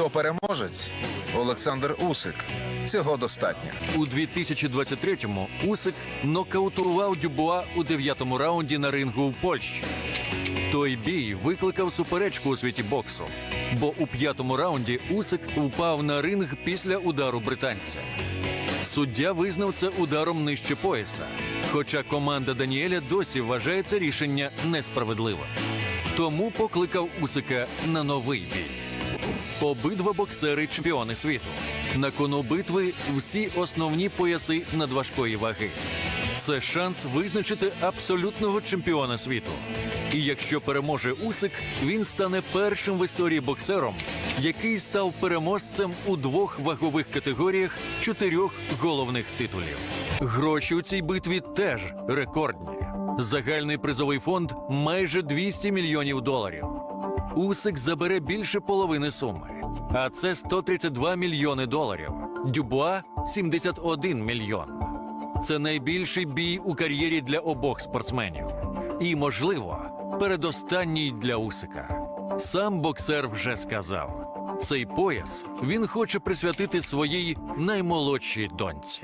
Хто переможець? Олександр Усик. Цього достатньо. У 2023-му Усик нокаутував Дюбуа у дев'ятому раунді на рингу в Польщі. Той бій викликав суперечку у світі боксу, бо у п'ятому раунді Усик впав на ринг після удару британця. Суддя визнав це ударом нижче пояса, хоча команда Даніеля досі вважає це рішення несправедливим. Тому покликав Усика на новий бій. Обидва боксери чемпіони світу. На кону битви всі основні пояси надважкої ваги. Це шанс визначити абсолютного чемпіона світу. І якщо переможе Усик, він стане першим в історії боксером, який став переможцем у двох вагових категоріях чотирьох головних титулів. Гроші у цій битві теж рекордні. Загальний призовий фонд майже 200 мільйонів доларів. Усик забере більше половини суми, а це 132 мільйони доларів. Дюбуа 71 мільйон. Це найбільший бій у кар'єрі для обох спортсменів. І, можливо, передостанній для Усика. Сам боксер вже сказав: цей пояс він хоче присвятити своїй наймолодшій доньці.